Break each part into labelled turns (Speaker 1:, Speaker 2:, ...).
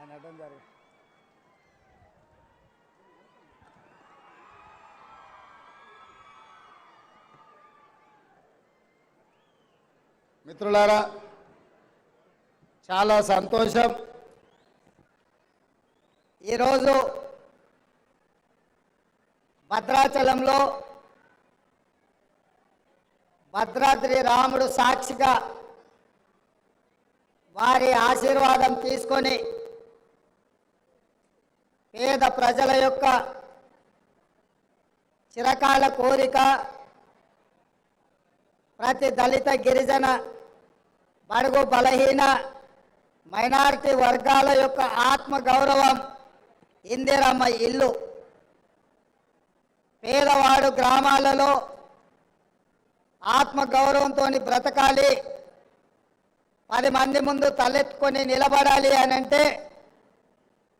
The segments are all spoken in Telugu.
Speaker 1: ఆయన అడ్డం జరిగింది. మిత్రులారా చాలా సంతోషం. ఈరోజు భద్రాచలంలో భద్రాద్రి రాముడు సాక్షిగా వారి ఆశీర్వాదం తీసుకొని పేద ప్రజల యొక్క చిరకాల కోరిక ప్రతి దళిత గిరిజన బడుగు బలహీన మైనారిటీ వర్గాల యొక్క ఆత్మ గౌరవం ఇందిరమ్మ ఇల్లు. పేదవాడు గ్రామాలలో ఆత్మగౌరవంతో బ్రతకాలి పది మంది ముందు తలెత్తుకొని నిలబడాలి అని అంటే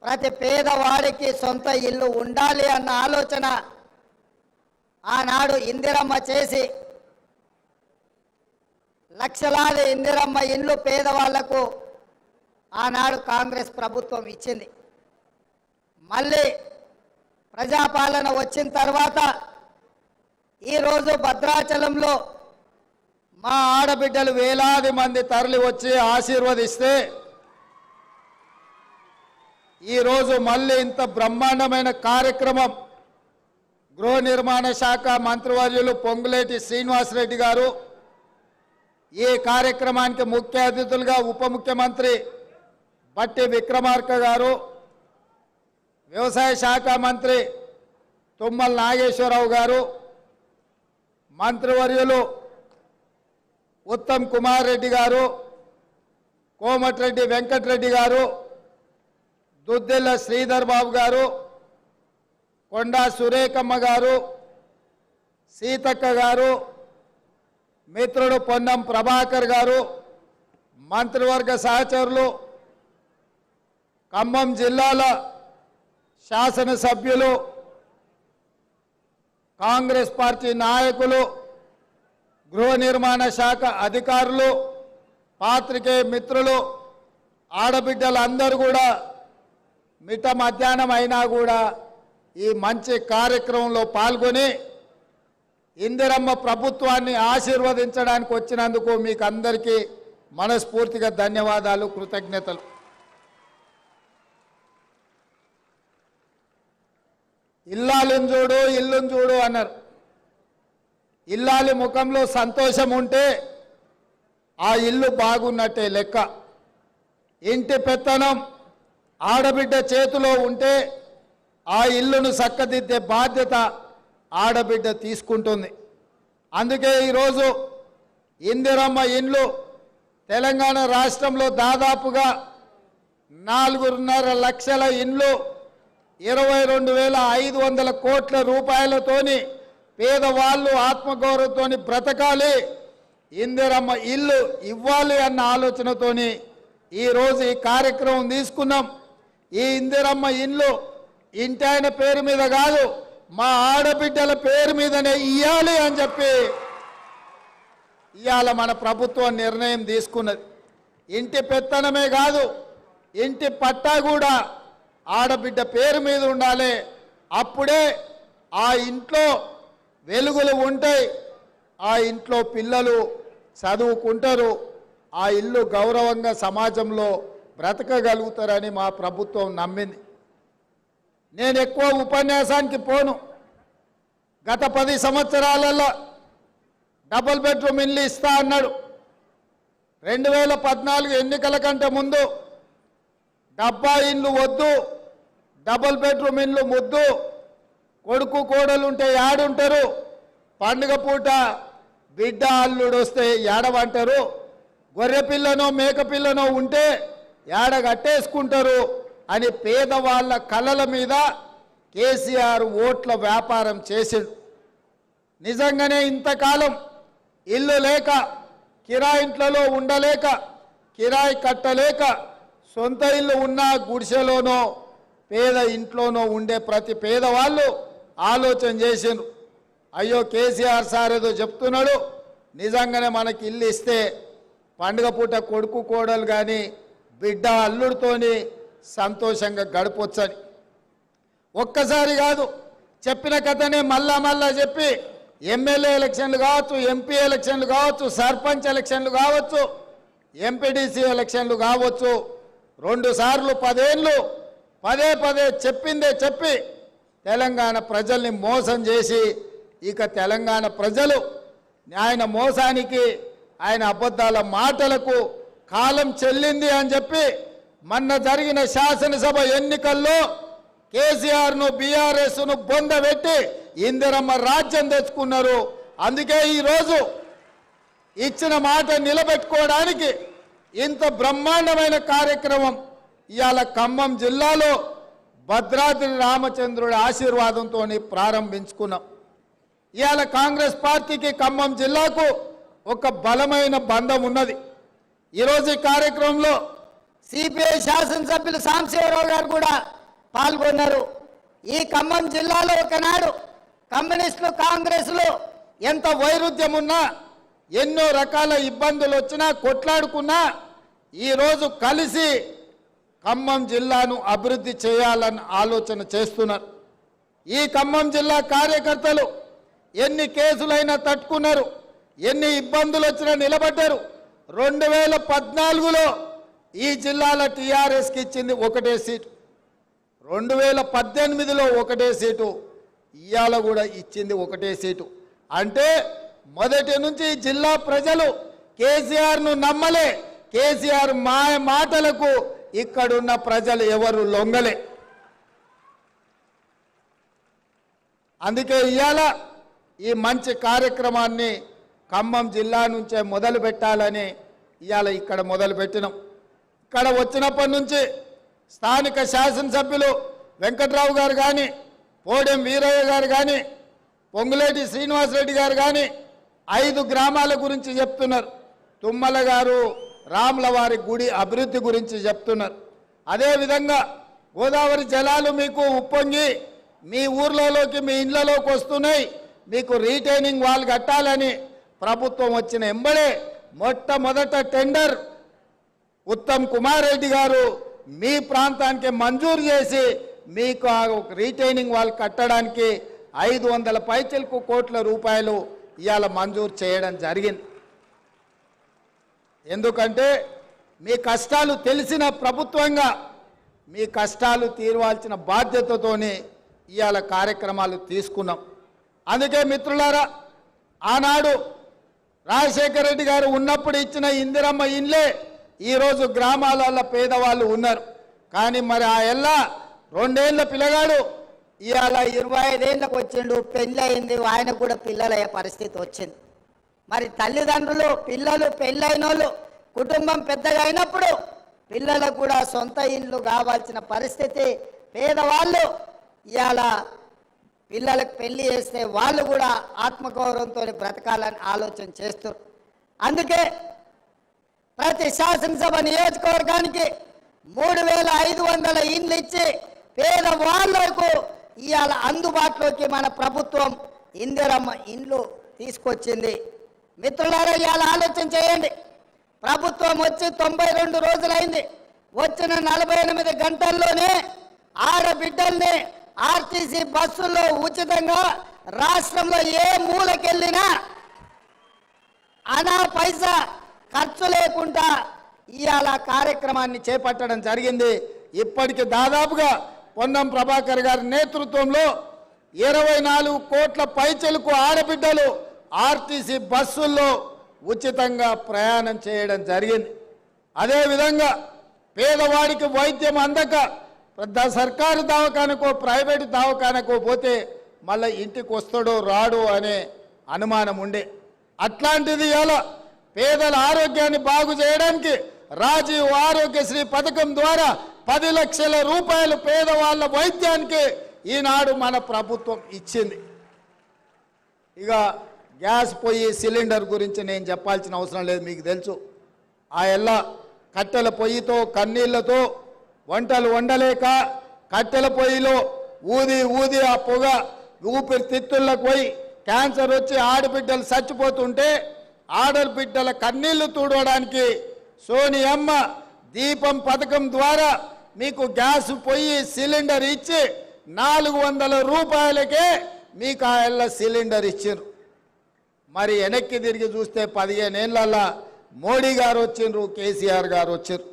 Speaker 1: ప్రతి పేదవాడికి సొంత ఇల్లు ఉండాలి అన్న ఆలోచన ఆనాడు ఇందిరమ్మ చేసి లక్షలాది ఇందిరమ్మ ఇల్లు పేదవాళ్ళకు ఆనాడు కాంగ్రెస్ ప్రభుత్వం ఇచ్చింది. మళ్ళీ ప్రజాపాలన వచ్చిన తర్వాత ఈరోజు భద్రాచలంలో మా ఆడబిడ్డలు వేలాది మంది తరలి వచ్చి ఆశీర్వదిస్తే ఈరోజు మళ్ళీ ఇంత బ్రహ్మాండమైన కార్యక్రమం. గృహ నిర్మాణ శాఖ మంత్రివర్యులు పొంగులేటి శ్రీనివాసరెడ్డి గారు. ఈ కార్యక్రమానికి ముఖ్య అతిథులుగా ఉప ముఖ్యమంత్రి బట్టి విక్రమార్క గారు. వ్యవసాయ శాఖ మంత్రి తుమ్మల నాగేశ్వరరావు గారు. మంత్రివర్యులు ఉత్తమ్ కుమార్ రెడ్డి గారు. కోమటిరెడ్డి వెంకటరెడ్డి గారు. దుద్దెల్ల శ్రీధర్ బాబు గారు కొండా సురేఖమ్మ గారు సీతక్క గారు మిత్రుడు పొన్నం ప్రభాకర్ గారు మంత్రివర్గ సహచరులు ఖమ్మం జిల్లాల శాసనసభ్యులు కాంగ్రెస్ పార్టీ నాయకులు గృహ నిర్మాణ శాఖ అధికారులు పాత్రికేయ మిత్రులు ఆడబిడ్డలందరూ కూడా మిట మధ్యాహ్నం అయినా కూడా ఈ మంచి కార్యక్రమంలో పాల్గొని ఇందిరమ్మ ప్రభుత్వాన్ని ఆశీర్వదించడానికి వచ్చినందుకు మీకు అందరికీ మనస్ఫూర్తిగా ధన్యవాదాలు కృతజ్ఞతలు. ఇల్లాలుని చూడు ఇల్లుని చూడు అన్నారు. ఇల్లాలి ముఖంలో సంతోషం ఉంటే ఆ ఇల్లు బాగున్నట్టే లెక్క. ఇంటి పెత్తనం ఆడబిడ్డ చేతిలో ఉంటే ఆ ఇల్లును చక్కదిద్దే బాధ్యత ఆడబిడ్డ తీసుకుంటుంది. అందుకే ఈరోజు ఇందిరమ్మ ఇండ్లు తెలంగాణ రాష్ట్రంలో దాదాపుగా నాలుగున్నర లక్షల ఇండ్లు ఇరవై రెండు వేల ఐదు వందల కోట్ల రూపాయలతోని పేదవాళ్ళు ఆత్మగౌరవంతోని బ్రతకాలి ఇందిరమ్మ ఇల్లు ఇవ్వాలి అన్న ఆలోచనతోని ఈరోజు ఈ కార్యక్రమం తీసుకున్నాం. ఈ ఇందిరమ్మ ఇల్లు ఇంటి ఆయన పేరు మీద కాదు మా ఆడబిడ్డల పేరు మీదనే ఇయ్యాలి అని చెప్పి ఇవాళ మన ప్రభుత్వం నిర్ణయం తీసుకున్నది. ఇంటి పెత్తనమే కాదు ఇంటి పట్టా కూడా ఆడబిడ్డ పేరు మీద ఉండాలి. అప్పుడే ఆ ఇంట్లో వెలుగులు ఉంటాయి. ఆ ఇంట్లో పిల్లలు చదువుకుంటారు. ఆ ఇల్లు గౌరవంగా సమాజంలో బ్రతకగలుగుతారని మా ప్రభుత్వం నమ్మింది. నేను ఎక్కువ ఉపన్యాసానికి పోను. గత పది సంవత్సరాలలో డబుల్ బెడ్రూమ్ ఇల్లు ఇస్తా అన్నాడు. రెండు వేల పద్నాలుగు ఎన్నికల కంటే ముందు డబ్బా ఇల్లు వద్దు డబుల్ బెడ్రూమ్ ఇండ్లు ముద్దు కొడుకు కోడలు ఉంటే యాడుంటారు పండుగ పూట బిడ్డ అల్లుడు వస్తే ఏడవంటారు గొర్రె పిల్లనో మేక పిల్లనో ఉంటే ఏడ కట్టేసుకుంటారు అని పేదవాళ్ళ కళల మీద కేసీఆర్ ఓట్ల వ్యాపారం చేసిండు. నిజంగానే ఇంతకాలం ఇల్లు లేక కిరాయింట్లలో ఉండలేక కిరాయి కట్టలేక సొంత ఇల్లు ఉన్న గుడిసెలోనో పేద ఇంట్లోనో ఉండే ప్రతి పేదవాళ్ళు ఆలోచన చేసిండ్రు. అయ్యో కేసీఆర్ సార్ ఏదో చెప్తున్నాడు నిజంగానే మనకి ఇల్లు ఇస్తే పండుగ పూట కొడుకు కోడలు కానీ బిడ్డ అల్లుడితోని సంతోషంగా గడపొచ్చని. ఒక్కసారి కాదు చెప్పిన కథనే మళ్ళా మళ్ళా చెప్పి ఎమ్మెల్యే ఎలక్షన్లు కావచ్చు ఎంపీ ఎలక్షన్లు కావచ్చు సర్పంచ్ ఎలక్షన్లు కావచ్చు ఎంపీడీసీ ఎలక్షన్లు కావచ్చు రెండు సార్లు పదేళ్ళు పదే పదే చెప్పిందే చెప్పి తెలంగాణ ప్రజల్ని మోసం చేసి ఇక తెలంగాణ ప్రజలు ఆయన మోసానికి ఆయన అబద్ధాల మాటలకు కాలం చెల్లింది అని చెప్పి మొన్న జరిగిన శాసనసభ ఎన్నికల్లో కేసీఆర్ను బీఆర్ఎస్ను బొందబెట్టి ఇందిరమ్మ రాజ్యం తెచ్చుకున్నారు. అందుకే ఈరోజు ఇచ్చిన మాట నిలబెట్టుకోవడానికి ఇంత బ్రహ్మాండమైన కార్యక్రమం ఇవాళ ఖమ్మం జిల్లాలో భద్రాద్రి రామచంద్రుడి ఆశీర్వాదంతో ప్రారంభించుకున్నాం. ఇవాళ కాంగ్రెస్ పార్టీకి ఖమ్మం జిల్లాకు ఒక బలమైన బంధం ఉన్నది. ఈరోజు ఈ కార్యక్రమంలో
Speaker 2: సిపిఐ శాసనసభ్యులు సాంబశివరావు గారు కూడా పాల్గొన్నారు. ఈ ఖమ్మం జిల్లాలో ఒకనాడు కమ్యూనిస్టులు కాంగ్రెస్లు
Speaker 1: ఎంత వైరుధ్యం ఉన్నా ఎన్నో రకాల ఇబ్బందులు వచ్చినా కొట్లాడుకున్నా ఈరోజు కలిసి ఖమ్మం జిల్లాను అభివృద్ధి చేయాలని ఆలోచన చేస్తున్నారు. ఈ ఖమ్మం జిల్లా కార్యకర్తలు ఎన్ని కేసులైనా తట్టుకున్నారు ఎన్ని ఇబ్బందులు వచ్చినా నిలబడ్డారు రెండు వేల పద్నాలుగులో ఈ జిల్లాల టీఆర్ఎస్కి ఇచ్చింది ఒకటే సీటు. రెండు వేల పద్దెనిమిదిలో ఒకటే సీటు ఇవాళ కూడా ఇచ్చింది ఒకటే సీటు. అంటే మొదటి నుంచి జిల్లా ప్రజలు కేసీఆర్ను నమ్మలే. కేసీఆర్ మా మాటలకు ఇక్కడున్న ప్రజలు ఎవరు లొంగలే. అందుకే ఇవాళ ఈ మంచి కార్యక్రమాన్ని ఖమ్మం జిల్లా నుంచే మొదలు పెట్టాలని ఇవాళ ఇక్కడ మొదలు పెట్టినాం. ఇక్కడ వచ్చినప్పటి నుంచి స్థానిక శాసనసభ్యులు వెంకట్రావు గారు కానీ పోడెం వీరయ్య గారు కానీ పొంగులేటి శ్రీనివాసరెడ్డి గారు కానీ ఐదు గ్రామాల గురించి చెప్తున్నారు. తుమ్మల గారు రాముల వారి గుడి అభివృద్ధి గురించి చెప్తున్నారు. అదేవిధంగా గోదావరి జలాలు మీకు ఉప్పొంగి మీ ఊర్లలోకి మీ ఇళ్ళలోకి వస్తున్నాయి. మీకు రీటైనింగ్ వాల్ కట్టాలని ప్రభుత్వం వచ్చిన ఎంబడే మొట్టమొదట టెండర్ ఉత్తమ్ కుమార్ రెడ్డి గారు మీ ప్రాంతానికి మంజూరు చేసి మీకు ఆ రీటైనింగ్ వాళ్ళు కట్టడానికి ఐదు వందల పైచలకు కోట్ల రూపాయలు ఇవాళ మంజూరు చేయడం జరిగింది. ఎందుకంటే మీ కష్టాలు తెలిసిన ప్రభుత్వంగా మీ కష్టాలు తీరవాల్సిన బాధ్యతతోనే ఇవాళ కార్యక్రమాలు తీసుకున్నాం. అందుకే మిత్రులారా ఆనాడు రాజశేఖర రెడ్డి గారు ఉన్నప్పుడు ఇచ్చిన ఇందిరమ్మ ఇండ్లే ఈరోజు గ్రామాలలో పేదవాళ్ళు ఉన్నారు. కానీ మరి ఆ ఎల్లా రెండేళ్ళ పిల్లగాడు.
Speaker 2: ఇవాళ ఇరవై ఐదేళ్ళకు వచ్చిండు పెళ్ళి అయింది ఆయన కూడా పిల్లలయ్యే పరిస్థితి వచ్చింది. మరి తల్లిదండ్రులు పిల్లలు పెళ్ళైన వాళ్ళు కుటుంబం పెద్దగా అయినప్పుడు పిల్లలకు కూడా సొంత ఇండ్లు కావాల్సిన పరిస్థితి. పేదవాళ్ళు ఇవాళ పిల్లలకు పెళ్ళి చేస్తే వాళ్ళు కూడా ఆత్మగౌరవంతో బ్రతకాలని ఆలోచన చేస్తారు అందుకే ప్రతి శాసనసభ నియోజకవర్గానికి మూడు వేల ఐదు వందల ఇండ్లు ఇచ్చి పేదవాళ్ళకు ఇవాళ అందుబాటులోకి మన ప్రభుత్వం ఇందిరమ్మ ఇండ్లు తీసుకొచ్చింది. మిత్రులారా ఇవాళ ఆలోచన చేయండి. ప్రభుత్వం వచ్చి తొంభై రెండు రోజులైంది. వచ్చిన నలభై ఎనిమిది గంటల్లోనే ఆడబిడ్డల్ని ఆర్టీసీ బస్సుల్లో ఉచితంగా రాష్ట్రంలో ఏ మూలకెళ్ళినా అనా పైసా ఖర్చు లేకుండా ఇవాళ కార్యక్రమాన్ని
Speaker 1: చేపట్టడం జరిగింది. ఇప్పటికి దాదాపుగా పొన్నం ప్రభాకర్ గారి నేతృత్వంలో ఇరవై నాలుగు కోట్ల పైచలకు ఆడబిడ్డలు ఆర్టీసీ బస్సుల్లో ఉచితంగా ప్రయాణం చేయడం జరిగింది. అదేవిధంగా పేదవాడికి వైద్యం అందక పెద్ద సర్కారు దవాఖానకో ప్రైవేటు దవాఖానకో పోతే మళ్ళీ ఇంటికి వస్తాడో రాడో అనే అనుమానం ఉండే. అట్లాంటిది ఎలా? పేదల ఆరోగ్యాన్ని బాగు చేయడానికి రాజీవ్ ఆరోగ్యశ్రీ పథకం ద్వారా పది లక్షల రూపాయలు పేదవాళ్ళ వైద్యానికి ఈనాడు మన ప్రభుత్వం ఇచ్చింది. ఇక గ్యాస్ పొయ్యి సిలిండర్ గురించి నేను చెప్పాల్సిన అవసరం లేదు మీకు తెలుసు. ఆ ఎల్ల కట్టెల పొయ్యితో కన్నీళ్ళతో వంటలు వండలేక కట్టెల పొయ్యిలో ఊది ఊది ఆ పొగ ఊపిరితిత్తుల్లోకి పోయి క్యాన్సర్ వచ్చి ఆడబిడ్డలు చచ్చిపోతుంటే ఆడబిడ్డల కన్నీళ్ళు తుడవడానికి సోనియమ్మ దీపం పథకం ద్వారా మీకు గ్యాస్ పొయ్యి సిలిండర్ ఇచ్చి నాలుగు వందల రూపాయలకే మీకు ఆయన సిలిండర్ ఇచ్చారు మరి వెనక్కి తిరిగి చూస్తే పదిహేను ఏళ్ళల్లా మోడీ గారు వచ్చిండ్రు కేసీఆర్ గారు వచ్చారు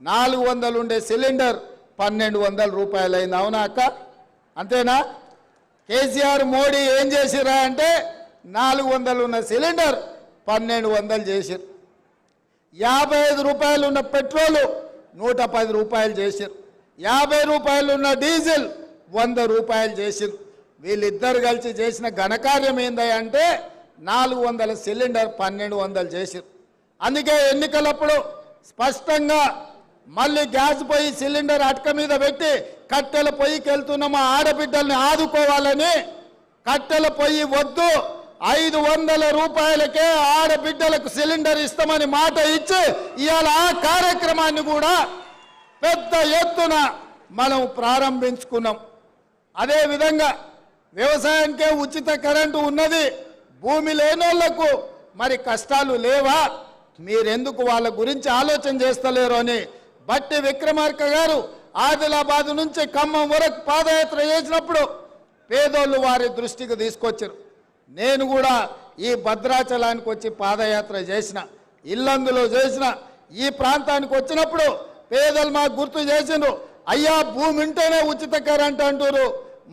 Speaker 1: నాలుగు వందలు ఉండే సిలిండర్ పన్నెండు వందల రూపాయలు అయింది అవునా అక్క? అంతేనా? కేసీఆర్ మోడీ ఏం చేసిరా అంటే నాలుగు వందలు ఉన్న సిలిండర్ పన్నెండు వందలు చేసిరు యాభై ఐదు రూపాయలు ఉన్న పెట్రోలు నూట పది రూపాయలు చేసిరు యాభై రూపాయలు ఉన్న డీజిల్ వంద రూపాయలు చేసిరు వీళ్ళిద్దరు కలిసి చేసిన ఘనకార్యం ఏందంటే నాలుగు వందల సిలిండర్ పన్నెండు వందలు చేసిరు అందుకే ఎన్నికలప్పుడు స్పష్టంగా మళ్ళీ గ్యాస్ పొయ్యి సిలిండర్ అటక మీద పెట్టి కట్టెల పొయ్యికి వెళ్తున్న మా ఆడబిడ్డల్ని ఆదుకోవాలని కట్టెల పొయ్యి వద్దు. ఐదు వందల రూపాయలకే ఆడబిడ్డలకు సిలిండర్ ఇస్తామని మాట ఇచ్చి ఇవాళ ఆ కార్యక్రమాన్ని కూడా పెద్ద ఎత్తున మనం ప్రారంభించుకున్నాం. అదేవిధంగా వ్యవసాయానికే ఉచిత కరెంటు ఉన్నది. భూమి లేనోళ్ళకు మరి కష్టాలు లేవా? మీరెందుకు వాళ్ళ గురించి ఆలోచన చేస్తలేరు అని బట్టి విక్రమార్క గారు ఆదిలాబాద్ నుంచి ఖమ్మం వరకు పాదయాత్ర చేసినప్పుడు పేదోళ్ళు వారి దృష్టికి తీసుకొచ్చారు. నేను కూడా ఈ భద్రాచలానికి వచ్చి పాదయాత్ర చేసిన ఇల్లందులో చేసిన ఈ ప్రాంతానికి వచ్చినప్పుడు పేదలు మాకు గుర్తు చేసిండ్రు అయ్యా భూమి ఉంటేనే ఉచిత కరెంట్ అంటారు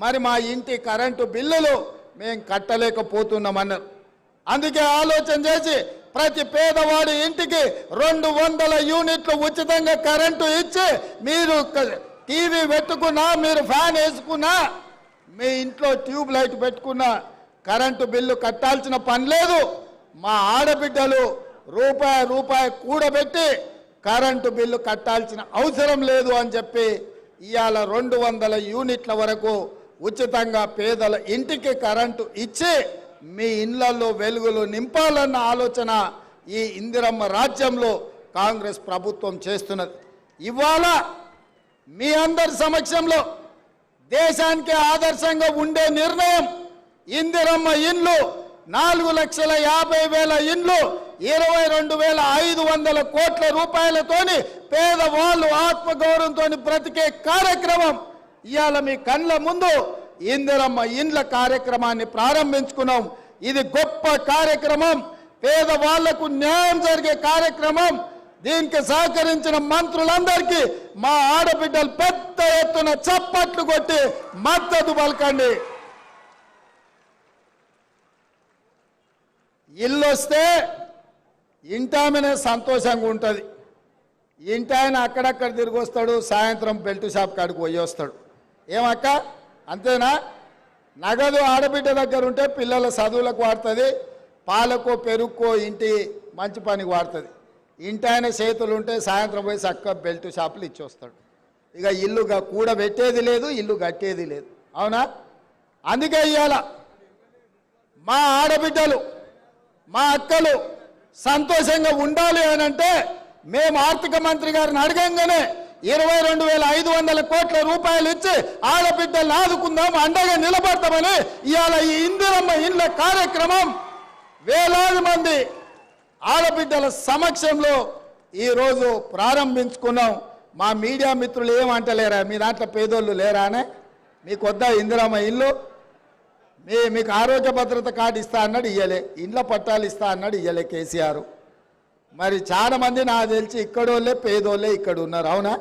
Speaker 1: మరి మా ఇంటి కరెంటు బిల్లులు మేము కట్టలేకపోతున్నామన్నారు. అందుకే ఆలోచన చేసి ప్రతి పేదవాడి ఇంటికి రెండు వందల యూనిట్లు ఉచితంగా కరెంటు ఇచ్చి మీరు టీవీ పెట్టుకున్నా మీరు ఫ్యాన్ వేసుకున్నా మీ ఇంట్లో ట్యూబ్ లైట్ పెట్టుకున్నా కరెంటు బిల్లు కట్టాల్సిన పని లేదు. మా ఆడబిడ్డలు రూపాయి రూపాయి కూడబెట్టి కరెంటు బిల్లు కట్టాల్సిన అవసరం లేదు అని చెప్పి ఇవాళ రెండు వందల యూనిట్ల వరకు ఉచితంగా పేదల ఇంటికి కరెంటు ఇచ్చి మీ ఇళ్ళలో వెలుగులు నింపాలన్న ఆలోచన ఈ ఇందిరమ్మ రాజ్యంలో కాంగ్రెస్ ప్రభుత్వం చేస్తున్నది. ఇవాళ మీ అందరి సమక్షంలో దేశానికి ఆదర్శంగా ఉండే నిర్ణయం ఇందిరమ్మ ఇండ్లు నాలుగు లక్షల యాభై వేల ఇండ్లు ఇరవై రెండు వేల ఐదు వందల కోట్ల రూపాయలతోని పేదవాళ్ళు ఆత్మగౌరవంతో బ్రతికే కార్యక్రమం. ఇవాళ మీ కళ్ళ ముందు ఇందిరమ్మ ఇండ్ల కార్యక్రమాన్ని ప్రారంభించుకున్నాం. ఇది గొప్ప కార్యక్రమం. పేదవాళ్ళకు న్యాయం జరిగే కార్యక్రమం. దీనికి సహకరించిన మంత్రులందరికీ మా ఆడబిడ్డలు పెద్ద ఎత్తున చప్పట్లు కొట్టి మద్దతు పలకండి. ఇల్లు వస్తే ఇంటామనే సంతోషంగా ఉంటుంది. ఇంటాయన అక్కడక్కడ తిరిగి వస్తాడు సాయంత్రం బెల్ట్ షాప్ కాడికి పోయి వస్తాడు. ఏమక్క? అంతేనా? నగదు ఆడబిడ్డ దగ్గర ఉంటే పిల్లల చదువులకు వాడుతుంది పాలకో పెరుక్కో ఇంటి మంచి పనికి వాడుతుంది. ఇంటాయన చేతులు ఉంటే సాయంత్రం పోయి చక్క బెల్ట్ షాపులు ఇచ్చొస్తాడు. ఇక ఇల్లుగా కూడబెట్టేది లేదు ఇల్లు కట్టేది లేదు. అవునా? అందుకే ఇవాళ మా ఆడబిడ్డలు మా అక్కలు సంతోషంగా ఉండాలి అని అంటే మేము ఆర్థిక మంత్రి గారిని అడగంగానే ఇరవై రెండు వేల ఐదు వందల కోట్ల రూపాయలు ఇచ్చి ఆడబిడ్డలను ఆదుకుందాం అండగా నిలబడతామని ఇవాళ ఈ ఇందిరమ్మ ఇండ్ల కార్యక్రమం వేలాది మంది ఆడబిడ్డల సమక్షంలో ఈరోజు ప్రారంభించుకున్నాం. మా మీడియా మిత్రులు ఏమంటలేరా మీ దాంట్లో పేదోళ్ళు లేరా అనే? మీకు వద్దా ఇందిరమ్మ ఇల్లు మీ మీకు ఆరోగ్య భద్రత కార్డు ఇస్తా అన్నాడు ఇయ్యలే. ఇండ్ల పట్టాలు ఇస్తా అన్నాడు ఇయ్యలే కేసీఆర్. మరి చాలామంది నాకు తెలిసి ఇక్కడోళ్ళే పేదోళ్ళే ఇక్కడ ఉన్నారు. అవునా?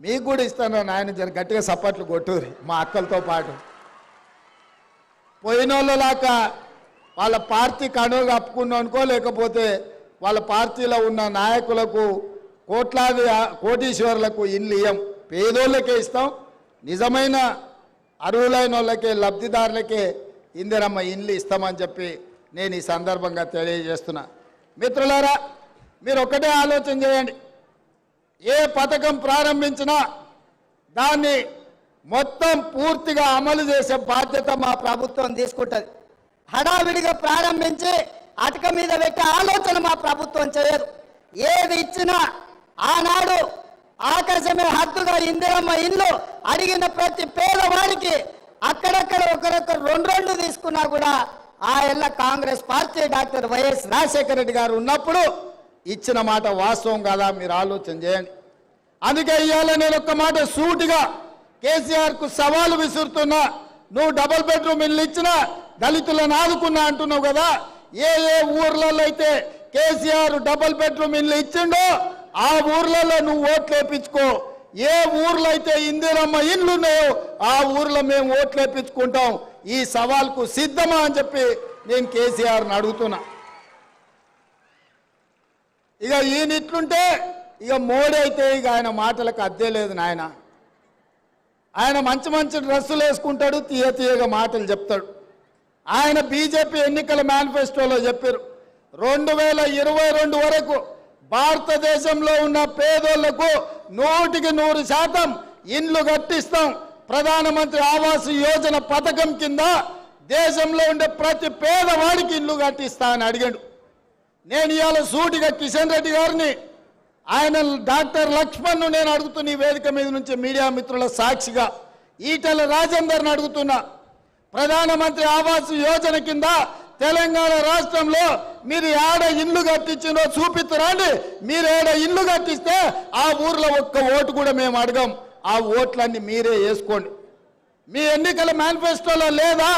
Speaker 1: మీకు కూడా ఇస్తాను నాయన జర గట్టిగా సపోర్ట్లు కొట్టుర్రి మా అక్కలతో పాటు. పోయినోళ్ళలాగా వాళ్ళ పార్టీ కనులు కప్పుకున్నాం అనుకో లేకపోతే వాళ్ళ పార్టీలో ఉన్న నాయకులకు కోట్లాది కోటీశ్వర్లకు కోటీశ్వరులకు ఇల్లు ఇయ్యం. పేదోళ్ళకే ఇస్తాం నిజమైన అర్హులైన వాళ్ళకే లబ్ధిదారులకే ఇందిరమ్మ ఇల్లు ఇస్తామని చెప్పి నేను ఈ సందర్భంగా తెలియజేస్తున్నా. మిత్రులారా మీరు ఒకటే ఆలోచన చేయండి. ఏ పథకం ప్రారంభించినా దాన్ని మొత్తం పూర్తిగా అమలు చేసే బాధ్యత మా ప్రభుత్వం తీసుకుంటుంది.
Speaker 2: హడావిడిగా ప్రారంభించి అటక మీద పెట్టే ఆలోచన మా ప్రభుత్వం చేయదు. ఏది ఇచ్చినా ఆనాడు ఆకాశమే హద్దుగా ఇందిరమ్మ ఇల్లు అడిగిన ప్రతి పేదవాడికి అక్కడక్కడ ఒకరొకరు రెండు రెండు తీసుకున్నా కూడా ఆ ఎల్ల Congress party doctor YS
Speaker 1: Rajasekhara Reddy గారు ఉన్నప్పుడు ఇచ్చిన మాట వాస్తవం కాదా? మీరు ఆలోచన చేయండి. అందుకే ఇవాళ నేను ఒక్క మాట సూటిగా కేసీఆర్కు సవాలు విసురుతున్నా. నువ్వు డబుల్ బెడ్రూమ్ ఇల్లు ఇచ్చినా దళితులను ఆదుకున్నా అంటున్నావు కదా. ఏ ఏ ఊర్లలో అయితే కేసీఆర్ డబుల్ బెడ్రూమ్ ఇల్లు ఇచ్చిండో ఆ ఊర్లలో నువ్వు ఓట్లు వేపించుకో. ఏ ఊర్లో అయితే ఇందిరమ్మ ఇల్లు ఉన్నాయో ఆ ఊర్లో మేము ఓట్లు వేపించుకుంటాం. ఈ సవాల్కు సిద్ధమా అని చెప్పి నేను కేసీఆర్ని అడుగుతున్నా. ఇక ఈయన ఇట్లుంటే ఇక మోడీ అయితే ఇక ఆయన మాటలకు అద్దే లేదు నాయన. ఆయన మంచి మంచి డ్రెస్సులు వేసుకుంటాడు తీయ తీయగా మాటలు చెప్తాడు. ఆయన బీజేపీ ఎన్నికల మేనిఫెస్టోలో చెప్పారు రెండు వేల ఇరవై రెండు వరకు భారతదేశంలో ఉన్న పేదోళ్ళకు నూటికి నూరు శాతం ఇండ్లు కట్టిస్తాం. ప్రధానమంత్రి ఆవాస్ యోజన పథకం కింద దేశంలో ఉండే ప్రతి పేదవాడికి ఇల్లు కట్టిస్తా అని అడిగాడు. నేను ఇవాళ సూటిగా కిషన్ రెడ్డి గారిని ఆయన డాక్టర్ లక్ష్మణ్ నేను అడుగుతున్న ఈ వేదిక మీద నుంచి మీడియా మిత్రుల సాక్షిగా ఈటల రాజేందర్ని అడుగుతున్నా. ప్రధానమంత్రి ఆవాస్ యోజన కింద తెలంగాణ రాష్ట్రంలో మీరు ఏడ ఇల్లు కట్టించినో చూపిస్తురండి మీరు ఏడ ఇల్లు కట్టిస్తే ఆ ఊర్లో ఒక్క ఓటు కూడా మేము అడగం. ఆ ఓట్లన్నీ మీరే వేసుకోండి. మీ ఎన్నికల మేనిఫెస్టోలో లేదా?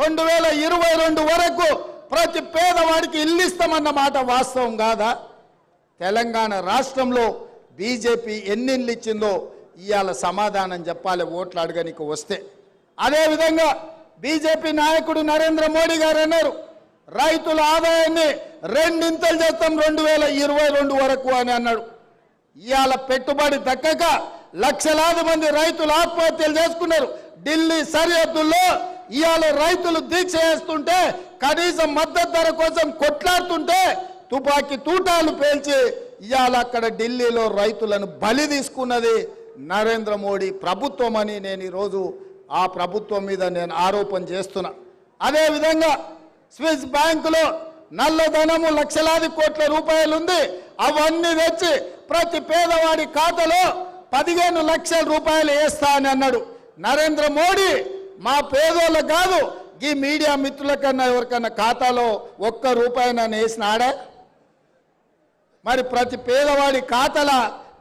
Speaker 1: రెండు వేల ఇరవై రెండు వరకు ప్రతి పేదవాడికి ఇల్లు ఇస్తామన్న మాట వాస్తవం కాదా? తెలంగాణ రాష్ట్రంలో బీజేపీ ఎన్నిళ్ళు ఇచ్చిందో ఇవాళ సమాధానం చెప్పాలి ఓట్లు అడగనికి వస్తే. అదేవిధంగా బీజేపీ నాయకుడు నరేంద్ర మోడీ గారు అన్నారు రైతుల ఆదాయాన్ని రెండింతలు చేస్తాం రెండు వేల ఇరవై రెండు వరకు అని అన్నాడు. ఇవాళ పెట్టుబడి దక్కక లక్షలాది మంది రైతులు ఆత్మహత్యలు చేసుకున్నారు. ఢిల్లీ సరిహద్దుల్లో ఇవాళ రైతులు దీక్ష చేస్తుంటే కనీసం మద్దతు ధర కోసం కొట్లాడుతుంటే తుపాకీ తూటాలు పేల్చి ఇవాళ అక్కడ ఢిల్లీలో రైతులను బలి తీసుకున్నది నరేంద్ర మోడీ ప్రభుత్వం అని నేను ఈరోజు ఆ ప్రభుత్వం మీద నేను ఆరోపణ చేస్తున్నా. అదేవిధంగా స్విస్ బ్యాంకులో నల్లధనము లక్షలాది కోట్ల రూపాయలు ఉంది అవన్నీ తెచ్చి ప్రతి పేదవాడి ఖాతాలో పదిహేను లక్షల రూపాయలు వేస్తా అని అన్నాడు. నరేంద్ర మోడీ మా పేదోళ్ళకు కాదు ఈ మీడియా మిత్రుల కన్నా ఎవరికన్నా ఖాతాలో ఒక్క రూపాయి నన్ను వేసినాడా? మరి ప్రతి పేదవాడి ఖాతాల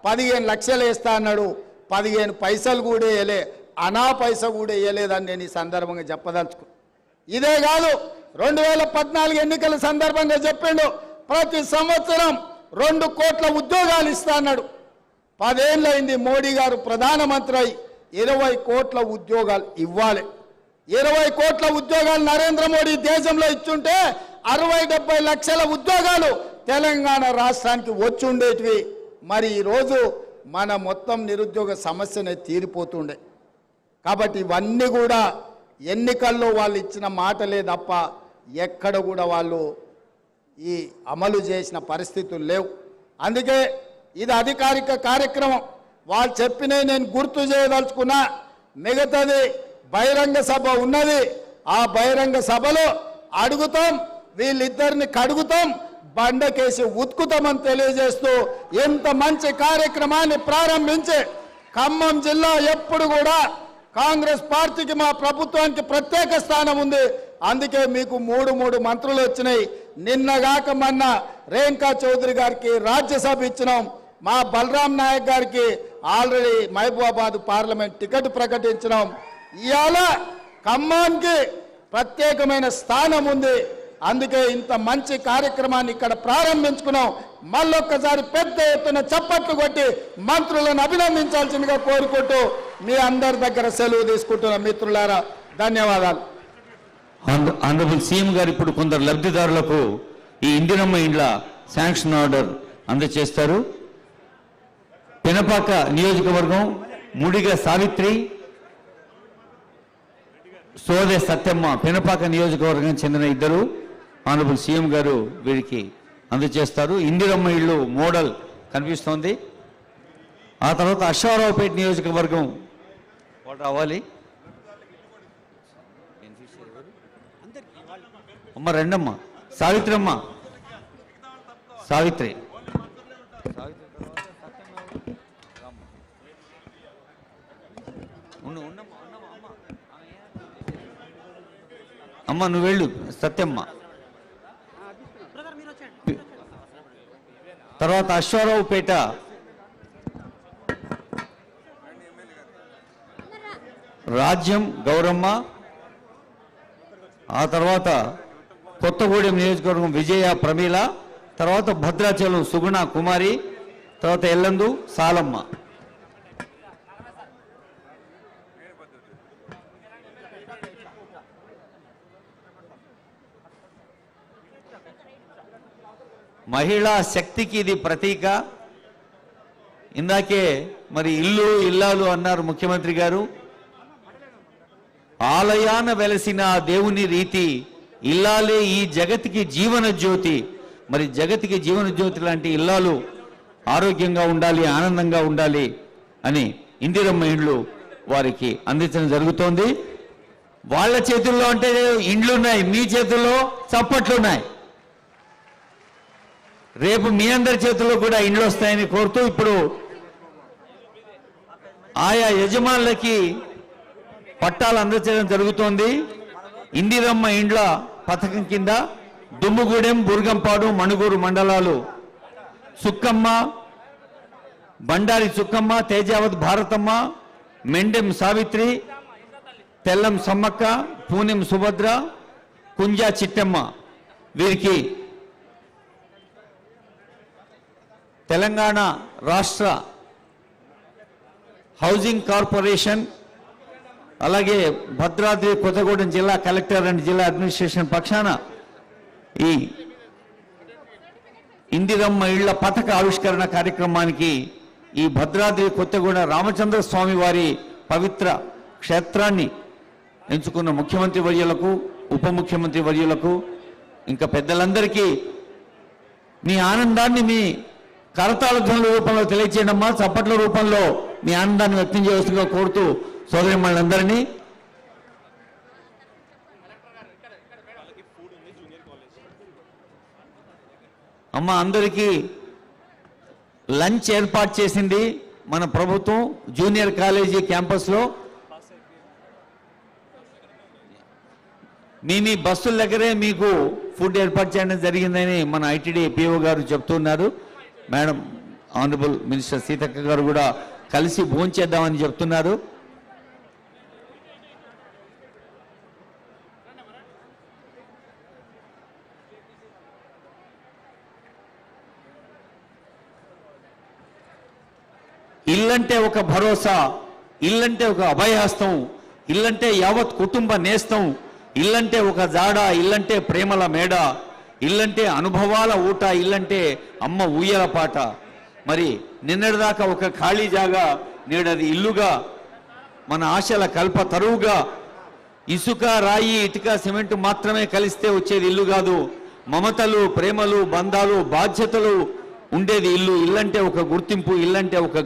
Speaker 1: పదిహేను లక్షలు వేస్తా అన్నాడు. పదిహేను పైసలు కూడా వేయలే అనా పైస కూడా వేయలేదని నేను ఈ సందర్భంగా చెప్పదలుచుకు ఇదే కాదు రెండు వేల పద్నాలుగు ఎన్నికల సందర్భంగా చెప్పిండు. ప్రతి సంవత్సరం రెండు కోట్ల ఉద్యోగాలు ఇస్తా అన్నాడు. పదేళ్ళైంది మోడీ గారు ప్రధానమంత్రి అయి ఇరవై కోట్ల ఉద్యోగాలు ఇవ్వాలి. ఇరవై కోట్ల ఉద్యోగాలు నరేంద్ర మోడీ దేశంలో ఇచ్చుంటే అరవై డెబ్బై లక్షల ఉద్యోగాలు తెలంగాణ రాష్ట్రానికి వచ్చి ఉండేటివి. మరి ఈరోజు మన మొత్తం నిరుద్యోగ సమస్యనే తీరిపోతుండే. కాబట్టి ఇవన్నీ కూడా ఎన్నికల్లో వాళ్ళు ఇచ్చిన మాటలే తప్ప ఎక్కడ కూడా వాళ్ళు ఈ అమలు చేసిన పరిస్థితులు లేవు. అందుకే ఇది అధికారిక కార్యక్రమం. వాళ్ళు చెప్పినవి నేను గుర్తు చేయదలుచుకున్నా. మిగతాది బహిరంగ సభ ఉన్నది. ఆ బహిరంగ సభలో అడుగుతాం. వీళ్ళిద్దరిని కడుగుతాం. బండకేసి ఉత్కుతామని తెలియజేస్తూ ఎంత మంచి కార్యక్రమాన్ని ప్రారంభించి ఖమ్మం జిల్లా ఎప్పుడు కూడా కాంగ్రెస్ పార్టీకి మా ప్రభుత్వానికి ప్రత్యేక స్థానం ఉంది. అందుకే మీకు మూడు మూడు మంత్రులు వచ్చినాయి. నిన్నగాక మొన్న రేణుకా చౌదరి గారికి రాజ్యసభ ఇచ్చినాం. మా బలరాం నాయక్ గారికి ఆల్రెడీ మహబూబాబాద్ పార్లమెంట్ టికెట్ ప్రకటించినాం. ఇవాళ ఖమ్మానికి ప్రత్యేకమైన స్థానం ఉంది. అందుకే ఇంత మంచి కార్యక్రమాన్ని ఇక్కడ ప్రారంభించుకున్నాం. మళ్ళొక్కసారి పెద్ద ఎత్తున చప్పట్లు కొట్టి మంత్రులను అభినందించాల్సిందిగా కోరుకుంటూ మీ అందరి దగ్గర సెలవు తీసుకుంటున్న మిత్రులారా. ధన్యవాదాలు.
Speaker 3: ఆనరబుల్ సీఎం గారు ఇప్పుడు కొందరు లబ్ధిదారులకు ఈ ఇందిరమ్మ ఇండ్ల శాంక్షన్ ఆర్డర్ అందజేస్తారు పెనపాక నియోజకవర్గం ముడిగ సావిత్రి సోదె సత్యమ్మ పెనపాక నియోజకవర్గం చెందిన ఇద్దరు. ఆనరబుల్ సీఎం గారు వీరికి అందజేస్తారు. ఇందిరమ్మ ఇళ్ళు మోడల్ కనిపిస్తోంది. ఆ తర్వాత అశ్వారావుపేట నియోజకవర్గం వాళ్ళు రావాలి. అమ్మ రెండమ్మ. సావిత్రమ్మ. సావిత్రి. అమ్మ నువ్వు వెళ్ళు. సత్యమ్మ. తర్వాత అశ్వారావుపేట రాజ్యం గౌరమ్మ. ఆ తర్వాత కొత్తగూడెం నియోజకవర్గం విజయ ప్రమీల. తర్వాత భద్రాచలం సుగుణ కుమారి. తర్వాత ఎల్లందు సాలమ్మ. మహిళా శక్తికి ఇది ప్రతీక. ఇందాకే మరి ఇల్లు ఇల్లాలు అన్నారు ముఖ్యమంత్రి గారు. ఆలయాన వెలసిన దేవుని రీతి ఇల్లాలే ఈ జగతికి జీవన జ్యోతి. మరి జగతికి జీవన జ్యోతి లాంటి ఇల్లాలు ఆరోగ్యంగా ఉండాలి ఆనందంగా ఉండాలి అని ఇందిరమ్మ ఇండ్లు వారికి అందించడం జరుగుతోంది. వాళ్ళ చేతుల్లో అంటే ఇండ్లు ఉన్నాయి మీ చేతుల్లో చప్పట్లున్నాయి. రేపు మీ అందరి చేతుల్లో కూడా ఇండ్లు వస్తాయని కోరుతూ ఇప్పుడు ఆయా యజమానులకి పట్టాలు అందచేయడం జరుగుతోంది. ఇందిరమ్మ ఇండ్ల పథకం కింద దుమ్ముగూడెం బుర్గంపాడు మణుగూరు మండలాలు సుక్కమ్మ బండారి సుక్కమ్మ తేజావత్ భారతమ్మ మెండెం సావిత్రి తెల్లం సమ్మక్క పూనెం సుభద్ర కుంజా చిట్టమ్మ వీరికి తెలంగాణ రాష్ట్ర హౌసింగ్ కార్పొరేషన్ అలాగే భద్రాద్రి కొత్తగూడెం జిల్లా కలెక్టర్ అండ్ జిల్లా అడ్మినిస్ట్రేషన్ పక్షాన ఈ ఇందిరమ్మ ఇళ్ళ పథక ఆవిష్కరణ కార్యక్రమానికి ఈ భద్రాద్రి కొత్తగూడెం రామచంద్ర స్వామి వారి పవిత్ర క్షేత్రాన్ని ఎంచుకున్న ముఖ్యమంత్రి వర్యులకు ఉప ముఖ్యమంత్రి వర్యులకు ఇంకా పెద్దలందరికీ మీ ఆనందాన్ని మీ కరతాళ ధ్వనుల రూపంలో తెలియచేయడమ్మా చప్పట్ల రూపంలో మీ ఆనందాన్ని వ్యక్తం చేయవలసిందిగా కోరుతూ సోదరి మనందరినీ అమ్మ అందరికీ లంచ్ ఏర్పాటు చేసింది మన ప్రభుత్వం జూనియర్ కాలేజీ క్యాంపస్లో. మీ మీ బస్సుల దగ్గరే మీకు ఫుడ్ ఏర్పాటు చేయడం జరిగిందని మన ఐటీడీ పిఓ గారు చెప్తున్నారు. మేడం ఆనరబుల్ మినిస్టర్ సీతక్క గారు కూడా కలిసి భోంచేద్దామని చెప్తున్నారు. ఇల్లంటే ఒక భరోసా ఇల్లంటే ఒక అభయహస్తం ఇల్లంటే యావత్ కుటుంబ నేస్తం ఇల్లంటే ఒక జాడ ఇల్లంటే ప్రేమల మేడ. ఇల్లంటే అనుభవాల ఊట ఇల్లంటే అమ్మ ఊయల పాట. మరి నిన్నటిదాకా ఒక ఖాళీ జాగా నేడది ఇల్లుగా మన ఆశల కల్ప తరువుగా. ఇసుక రాయి ఇటుక సిమెంట్ మాత్రమే కలిస్తే వచ్చేది ఇల్లు కాదు. మమతలు ప్రేమలు బంధాలు బాధ్యతలు ఉండేది ఇల్లు. ఇల్లంటే ఒక గుర్తింపు ఇల్లంటే ఒక